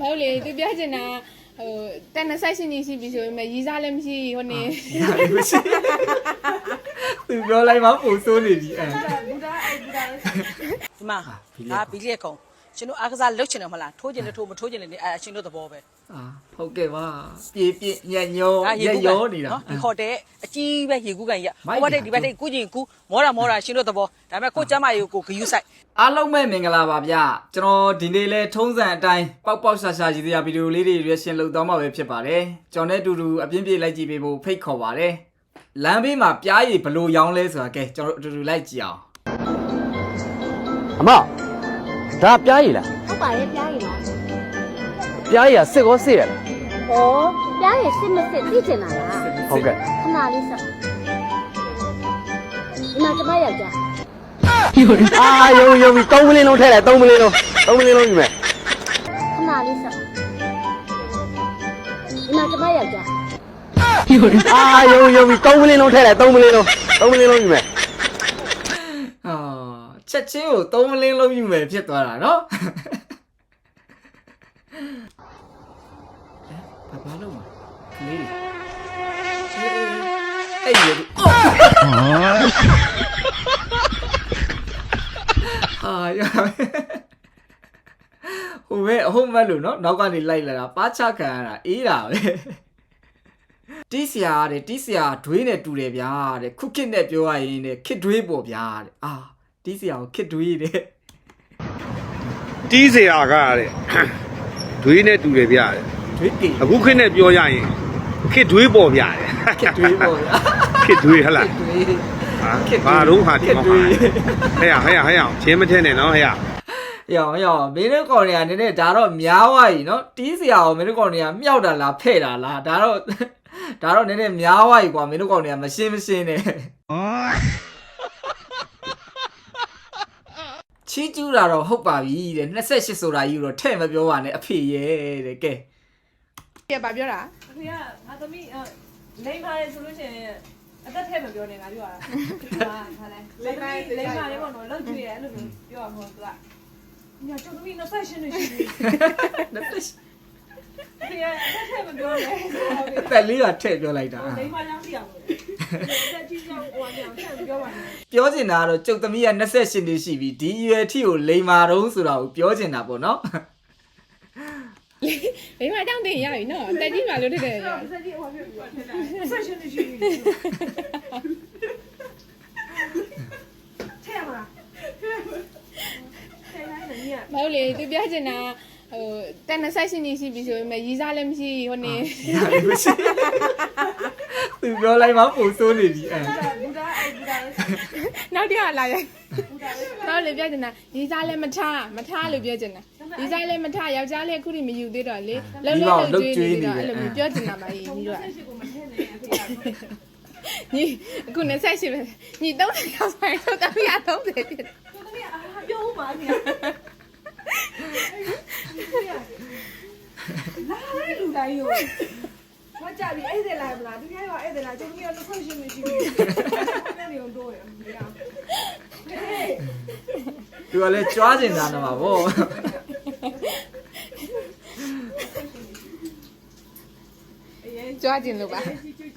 မဟုတ်လေသူပြောချင်တာဟိုတန်နဆိုင်ရှင်ကြီးရှိပြီဆိုပေမဲ့ရီစားလည်းမရှိဟိုနေရတယ်မရှိသူပြောလိုက်မှပုံစိုးနေပြီအဲ ဒီမှာဒါဘီလီရဲ့ကုံ ရှင်တို့အားကစားလုပ်ချင်တယ်မလားထိုးချင်တယ်ထိုးမထိုးချင်တယ်လေအဲအရှင်တို့သဘောပဲအာဟုတ်ကဲ့ပါပြေပြေညံ့ညောဒါညံ့ကူးရောနေတာနော်ဒီဟိုတယ်အကြီးပဲရေကူးကန်ကြီးမိုက်ဟိုဘက်တယ်တိတ်ဒီဘက်တိတ်ကူးချင်ကူးမောတာမောတာရှင်တို့သဘောဒါပေမဲ့ကိုကျမ်းမရေကိုဂယူးဆိုင်အားလုံးပဲမင်္ဂလာပါဗျကျွန်တော်ဒီနေ့လဲထုံးစံအတိုင်းပေါက်ပေါက်ရှာရှာရည်ရွယ်ဗီဒီယိုလေးတွေရွေးရှင်လုပ်သွားမှာပဲဖြစ်ပါတယ်ကျွန်တော်နဲ့အတူတူအပြင်းပြေးလိုက်ကြည့်ပေးဖို့ဖိတ်ခေါ်ပါတယ်လမ်းဘေးမှာပြားရည်ဘလို့ရောင်းလဲဆိုတာကဲကျွန်တော်တို့အတူတူလိုက်ကြည့်အောင်အမ ဒါပြားရည်လားဟုတ်ပါရဲ့ပြားရည်လားပြားရည်ကစစ်ကောစစ်ရလား။ဩပြားရည်စစ်မစစ်သိချင်တာလားဟုတ်ကဲ့။ခဏလေးစပ်။ဒီမှာကျမယောက်ျားအာယုံယုံပြီး3မလင်းလုံးထဲလိုက်3မလင်းလုံး3မလင်းလုံးယူမယ်ခဏလေးစပ်။ဒီမှာကျမယောက်ျားအာယုံယုံပြီး3မလင်းလုံးထဲလိုက်3မလင်းလုံး3မလင်းလုံးယူမယ်အာ ချက်ချင်းကိုသုံးမလင်းလုံးယူမယ်ဖြစ်သွားတာနော်ဘာဘာလုံးမကလေးတွေအဲ့ဒီအာရဟိုပဲအဟုတ်မဲ့လို့နော်နောက်ကနေလိုက်လာတာပါချခံရတာအေးတာပဲတီးစရာတဲ့တီးစရာဒွေးနဲ့တူတယ်ဗျာတဲ့ခုခစ်နဲ့ပြောရရင်တဲ့ခစ်ဒွေးပေါ့ဗျာတဲ့အာ တီးစရာကိုခစ်တွေးရတယ်တီးစရာကတဲ့ဒွေးနဲ့တူတယ်ဗျတဲ့တွေးကေအခုခေတ်နဲ့ပြောရရင်ခေတ်ဒွေးပေါ်ဗျတဲ့ခစ်တွေးပေါ့ဗျာခေတ်ဒွေးဟလား ခစ်တွေး ဟာခက်တွေးဘာတော့ဟာဒီခက်မှာတွေး ဟဲ့ရဟဲ့ရဟဲ့ရချင်းမထင်းနဲ့နော်ဟဲ့ရရောင်ရောင်မင်းတို့ကောင်တွေကနည်းနည်းဒါတော့များွားကြီးနော်တီးစရာကိုမင်းတို့ကောင်တွေကမြောက်တာလားဖဲ့တာလားဒါတော့ဒါတော့နည်းနည်းများွားကြီးကွာမင်းတို့ကောင်တွေကမရှင်းမရှင်းနဲ့ ရှင်းကျူးတာတော့ဟုတ်ပါပြီတဲ့28ဆိုတာကြီးတော့ထဲ့မပြောပါနဲ့အဖေရဲ့တဲ့ကဲကဲဗာပြောတာအဖေကငါသမီးလိမ့်ထားတယ်ဆိုလို့ရှိရင်အသက်ထဲမပြောနဲ့ငါပြောတာဟာဟာလဲလိမ့်ထားလိမ့်ထားလေးပေါ့နော်လောက်ကျွေးတယ်အဲ့လိုမျိုးပြောရမှာသူကညကျုပ်သမီး28နှစ်ရှိပြီ28 တွေကအဲ့ထက်မပြောနဲ့ဆိုတော့အသက်လေးတာထည့်ပြောလိုက်တာလိမ္မာကြောင့်သိအောင်လို့တက်ကြီးကြောင့်ဟိုအောင်ထက်မပြောပါနဲ့ပြောချင်တာကတော့ကျုပ်သမီးက28နှစ်ရှိပြီဒီအရွယ်ထိကိုလိမ္မာတုံးဆိုတာကိုပြောချင်တာပေါ့နော်။မိမအကြောင်းတင်ရပြီနော်။တက်ကြီးမှလို့တက်တယ်။ဆက်ကြီးဟိုဖြစ်ပြီးတော့ထင်တာဆက်ရှင်နေရှိပြီထည့်ရမလားထည့်လိုက်တယ်ည မဟုတ်လေသူပြောချင်တာက ဟိုတန်နဆိုင်ရှင်ကြီးရှိပြီဆိုပေမဲ့ရီစားလည်းမရှိဟိုနေရတယ်မရှိသူပြောလိုက်မှပုံစိုးနေပြီအဲဘူဒါအဲ့ဘူဒါလေးနောက်တစ်ခါလာရင်နောက်လေပြောချင်တာရီစားလည်းမထားမထားလို့ပြောချင်တာရီစားလည်းမထားယောက်ျားလေးအခုထိမယူသေးတော့လေလုံးလုံးလုံးကျွေးနေတော့အဲ့လိုမျိုးပြောချင်တာပါကြီးညီတို့ကရှိကိုမထည့်နဲ့အဖေကညီအခုနဲ့ဆက်ရှိပဲညီ30ရောက်ဆိုင်တော့တမီး30ဖြစ်တယ်သူသမီးအာပြောဦးပါခင် လာရဲလူတိုင်းရောမကြပြီအဲ့ဒါလာမလားဒီတိုင်းကအဲ့ဒါလာကျွန်တော်က28နှစ်ရှိပြီအဲ့ဒီတော့တော့ရမရသူကလည်းကြွားကျင်တာတော့ပါဗောကြွားကျင်လို့ပါ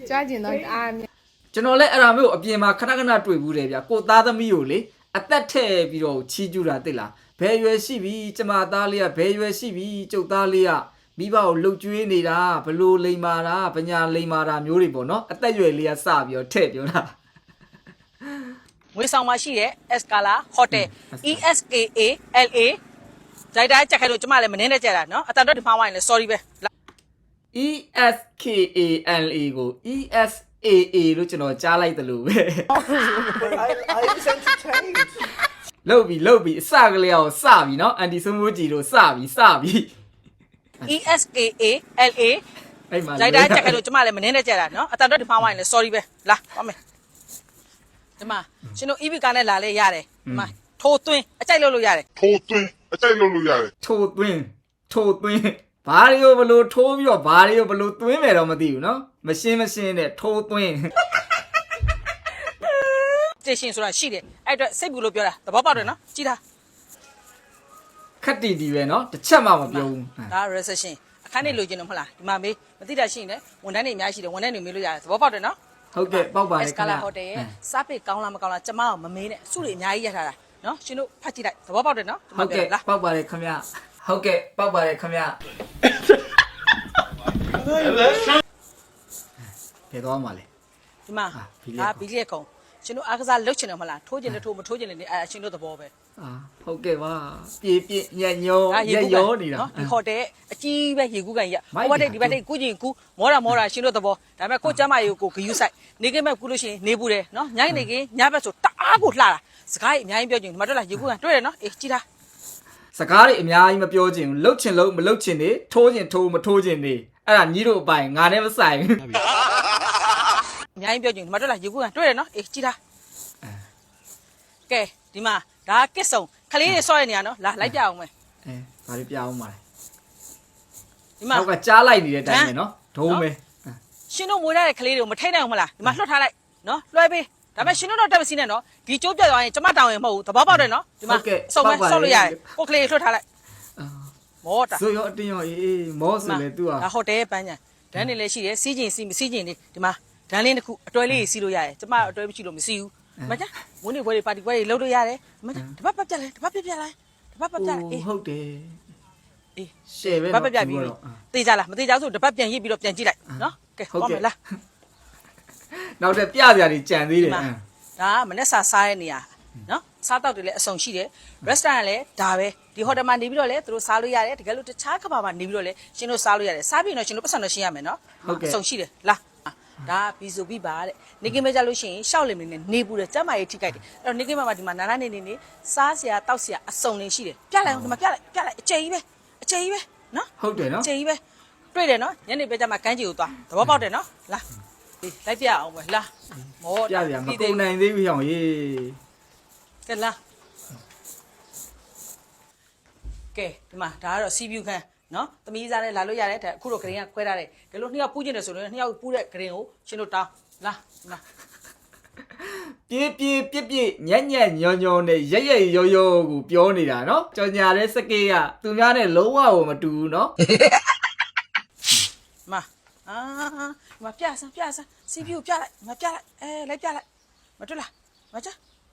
ကြွားကျင်တော့အားကျွန်တော်လည်းအဲ့ဒါမျိုးအပြင်မှာခဏခဏတွေ့ဘူးတယ်ဗျကိုသားသမီးကိုလေအသက်ထည့်ပြီးတော့ချီးကျူးတာသိလား ဘယ်ရွယ်ရှိပြီကျမသားလေးကဘယ်ရွယ်ရှိပြီကျုပ်သားလေးကမိဘကိုလှုပ်ကျွေးနေတာဘလို့လိန်မာတာပညာလိန်မာတာမျိုးတွေပေါ့နော်အသက်ရွယ်လေးကစပြီးတော့ထည့်ပြောတာငွေဆောင်မှာရှိတဲ့ Escala Hotel E S K A L A ဒိုက်တာချက်ခဲလို့ကျမလည်းမနှင်းနဲ့ကြက်တာနော်အတန်တော့ဒီမှာဝိုင်းလဲ sorry ပဲ E S K A L A ကို E S A A လို့ကျွန်တော်ကြားလိုက်တယ်လို့ပဲ လှုပ်ပြီးလှုပ်ပြီးအစကလေးအောင်စပြီးနော်အန်တီဆမိုးကြီးတို့စပြီးစပြီး ESKA LA အဲ့မှာလိုက်တာကြက်ကလေးကျမလည်းမနှင်းနဲ့ကြက်တာနော်အတန်တော့ဒီမှာဝိုင်းလဲ sorry ပဲလာပါမယ်ဒီမှာရှင်တို့ EB ကနဲ့လာလဲရတယ်ဒီမှာထိုးသွင်းအကြိုက်လို့လို့ရတယ်ထိုးသွင်းအကြိုက်လို့လို့ရတယ်ထိုးသွင်းထိုးသွင်းဘာတွေကိုဘလို့ထိုးပြီးတော့ဘာတွေကိုဘလို့သွင်းမယ်တော့မသိဘူးနော်မရှင်းမရှင်းနဲ့ထိုးသွင်း စတေရှင်ဆိုတာရှိတယ်အဲ့အတွက်စိတ်ဘူးလို့ပြောတာသဘောပေါက်တယ်နော်ကြည်တာခတ်တီတီပဲနော်တစ်ချက်မှမပြောဘူးဒါ recession အခန်းနေလိုချင်တော့မဟုတ်လားဒီမှာမေးမသိတာရှိရင်လည်းဝန်ထမ်းတွေအများကြီးရှိတယ်ဝန်ထမ်းတွေမေးလို့ရတယ်သဘောပေါက်တယ်နော်ဟုတ်ကဲ့ပောက်ပါတယ်စကာလာဟိုတယ်ရဲ့စားပိတ်ကောင်းလားမကောင်းလားကျမကမမေးနဲ့စုတွေအများကြီးရထားတာနော်ရှင်တို့ဖတ်ကြည့်လိုက်သဘောပေါက်တယ်နော်ဟုတ်ကဲ့လားပောက်ပါတယ်ခင်ဗျဟုတ်ကဲ့ပောက်ပါတယ်ခင်ဗျဘယ်တော့မှလဲဒီမှာအာဘီလီယက်ဒါဘီလီယက်ကုံ ရှင်တို့အားကစားလုပ်ချင်တယ်မဟုတ်လားထိုးချင်တယ်ထိုးမထိုးချင်တယ်နေအဲအရှင်တို့သဘောပဲအာဟုတ်ကဲ့ပါပြေးပြေးညံ့ညောဒါရက်ကူးရောနေတာနော်ဒီဟိုတယ်အကြီးပဲရေကူးကန်ကြီးမိုက်ဟိုဘက်တယ်ဒီဘက်တိတ်ကူးကျင်ကူးမောတာမောတာရှင်တို့သဘောဒါပေမဲ့ကိုကျမ်းမရေကိုဂယူဆိုင်နေကိမဲ့ကူးလို့ရှိရင်နေဘူးတယ်နော်ညနေခင်းညဘက်ဆိုတအားကိုလှတာစကားကြီးအများကြီးပြောချင်ဒီမှာတွေ့လားရေကူးကန်တွေ့တယ်နော်အေးကြည့်တာစကားတွေအများကြီးမပြောချင်ဘူးလှုပ်ချင်လို့မလှုပ်ချင်နေထိုးချင်ထိုးမထိုးချင်နေအဲ့ဒါညီတို့အပိုင်ငါနဲ့မဆိုင်ဘူး အများကြီးပြောချင်ဒီမှာတွေ့လားရေကူးကန်တွေ့တယ်နော်အေးကြည့်တာကဲဒီမှာဒါကစ်စုံခလေးတွေဆော့ရနေရနော်လာလိုက်ပြအောင်မယ် အဲဘာတွေပြအောင်ပါလဲ ဒီမှာ နောက်ကကြားလိုက်နေတဲ့အတိုင်းပဲနော်ဒုံးပဲ ရှင်တို့မွေးရတဲ့ကလေးတွေကိုမထိတ်နိုင်ဘူးမလားဒီမှာလွှတ်ထားလိုက်နော်လွှဲပေးဒါပေမဲ့ရှင်တို့တော့တက်မစီနဲ့နော်ဒီကျိုးပြတ်သွားရင်ကျမတောင်းရင်မဟုတ်ဘူးသဘောပေါက်တယ်နော်ဒီမှာအစုံပဲဆော့လို့ရတယ်ကိုကလေးလွှတ်ထားလိုက်မောတာ ဆိုရောအတင်းရောအေးမောဆိုလေ तू อ่ะ ဒါဟိုတယ်ပန်းညာဒန်းနေလည်းရှိတယ်စီးကျင်စီးမစီးကျင်လေးဒီမှာ ဒန်းလေးတစ်ခုအတွဲလေးစီးလို့ရတယ်ကျမအတွဲမရှိလို့မစီးဘူးမကြမွေးနေခွဲတွေပါတီခွဲတွေလှုပ်လို့ရတယ်မကြတပတ်ပတ်ပြက်လဲတပတ်ပြက်ပြက်လဲတပတ်ပတ်ပြက်လဲအေးဟုတ်တယ်အေးရှယ်ပဲတပတ်ပြက်ပြက်ပြီးတေးကြလားမတေးကြဆိုတပတ်ပြန်ရစ်ပြီးတော့ပြန်ကြည့်လိုက်နော်ကဲဟုတ်ဟောကဲ့မယ်လားနောက်ထပ်ပြစရာတွေကြံသေးတယ်ဒီမှာဒါကမနေ့စာစားရဲ့နေရာနော်စားတောက်တွေလည်းအစုံရှိတယ် restaurant လည်းဒါပဲဒီဟိုတယ်မှာနေပြီးတော့လည်းသူတို့စားလို့ရတယ်တကယ်လို့တခြားကဘာမှာနေပြီးတော့လည်းရှင်တို့စားလို့ရတယ်စားပြီးတော့ရှင်တို့ပတ်စံတော့ရှင်းရမယ်နော်အစုံရှိတယ်လာ ဒါဘီဆိုပြီးပါတဲ့နေကင်းမဲကြလို့ရှိရင်ရှောက်လင်နေနဲ့နေပူတယ်ကျမရေးထိကြိုက်တယ်အဲ့တော့နေကင်းမဲမှာဒီမှာနာနာနေနေနေစားစရာတောက်စရာအစုံနေရှိတယ်ပြလိုက်အောင်ဒီမှာပြလိုက်ပြလိုက်အကျယ်ကြီးပဲအကျယ်ကြီးပဲနော်ဟုတ်တယ်နော်အကျယ်ကြီးပဲတွေ့တယ်နော်ညနေပဲကြမှာကန်းကြီးကိုသွားသဘောပေါက်တယ်နော်လာဒီလိုက်ပြအောင်ပဲလာမောပြစရာမကုန်နိုင်သေးဘူးဟောင်ရေးကဲလာကဲဒီမှာဒါကတော့စီးပြူခန်း နော်သမီးစားနဲ့လာလို့ရတယ်ဒါအခုတော့ဂရင်းကခွဲထားတယ်ဒါလို့နှစ်ယောက်ပူးကျင်တယ်ဆိုတော့နှစ်ယောက်ပူးတဲ့ဂရင်းကိုရှင်းလို့တောင်းလာဒီမှာ ပြေးပြေးပြစ်ပြစ်ညက်ညက်ညောညောနဲ့ရက်ရက်ရောရောကိုပြောနေတာနော်ကြော်ညာတဲ့စကေးကသူများနဲ့လုံးဝကိုမတူဘူးနော် ဒီမှာအာဒီမှာပြဆန်းပြဆန်းစီးပြူပြလိုက်မပြလိုက်အဲလိုက်ပြလိုက်မတွေ့လားမချ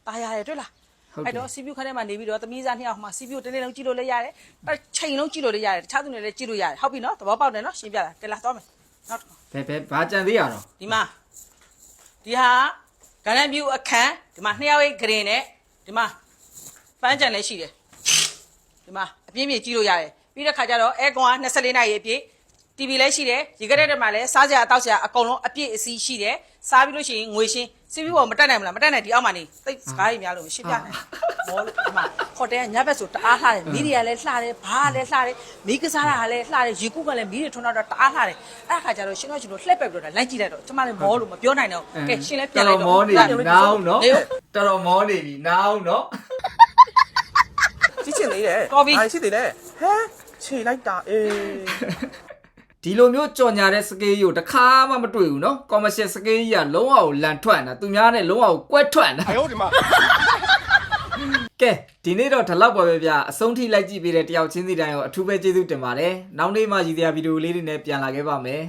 ตายရတယ်တွေ့လား ဟုတ်တယ် အဲ့တော့စီးပြူခန်းထဲမှာနေပြီးတော့သမီးစားနှစ်ယောက်မှစီးပြူတစ်နေ့လုံးကြည့်လို့လည်းရတယ်တစ်ချိန်လုံးကြည့်လို့လည်းရတယ်တခြားသူတွေလည်းကြည့်လို့ရတယ်ဟုတ်ပြီနော်သဘောပေါက်တယ်နော်ရှင်းပြတာကဲလာတော့မယ်နောက်တစ်ခါဘယ်ဘယ်ဘာကြံသေးရတော့ဒီမှာဒီဟာဂရန်ဗျူအခန်းဒီမှာနှစ်ယောက်ရဲ့ဂရင်နဲ့ဒီမှာပန်းကြံလည်းရှိတယ်ဒီမှာအပြင်းပြေကြည့်လို့ရတယ်ပြီးတဲ့ခါကျတော့အဲကွန်က24နာရီအပြည့် TV လည်းရှိတယ်ရေကရက်တဲ့မှာလည်းစားစရာအတောက်စရာအကုန်လုံးအပြည့်အစည်းရှိတယ်စားပြီးလို့ရှိရင်ငွေရှင်းစီးပြီးပေါ်မတက်နိုင်မလားမတက်နိုင်ဒီအောက်မှာနေသိပ်စကားကြီးများလို့ရှင်းပြနိုင်မောလို့ဒီမှာဟိုတယ်ကညဘက်ဆိုတအားလှတယ်မီဒီယာလည်းလှတယ်ဘားလည်းလှတယ်မီးကစားတာလည်းလှတယ်ရေကူးကလည်းမီးတွေထွန်းတော့တအားလှတယ်အဲ့ခါကျတော့ရှင်းတော့ရှင်တို့လှက်ပက်ပြီးတော့လိုက်ကြည့်လိုက်တော့ကျမလည်းမောလို့မပြောနိုင်တော့ကဲရှင်းလည်းပြန်လိုက်တော့တော်တော်မောနေပြီနားအောင်နော်နေတော်တော်မောနေပြီနားအောင်နော်ကြည့်ချင်သေးတယ်ကော်ဖီအားရှိသေးတယ်ဟဲခြေလိုက်တာအေး ဒီလိုမျိုးကြော်ညာတဲ့ scale ကိုတစ်ခါမှမတွေ့ဘူးเนาะ commercial scale ကြီးကလုံးဝကိုလန်ထွက်နေတာသူများနဲ့လုံးဝကိုကွက်ထွက်နေတာဟုတ်ဒီမှာကဲဒီနေ့တော့ဒီလောက်ပါပဲဗျာအဆုံးထိလိုက်ကြည့်ပေးတဲ့တယောက်ချင်းစီတိုင်းကိုအထူးပဲကျေးဇူးတင်ပါတယ်နောက်နေ့မှရည်စရာဗီဒီယိုလေးတွေနဲ့ပြန်လာခဲ့ပါမယ်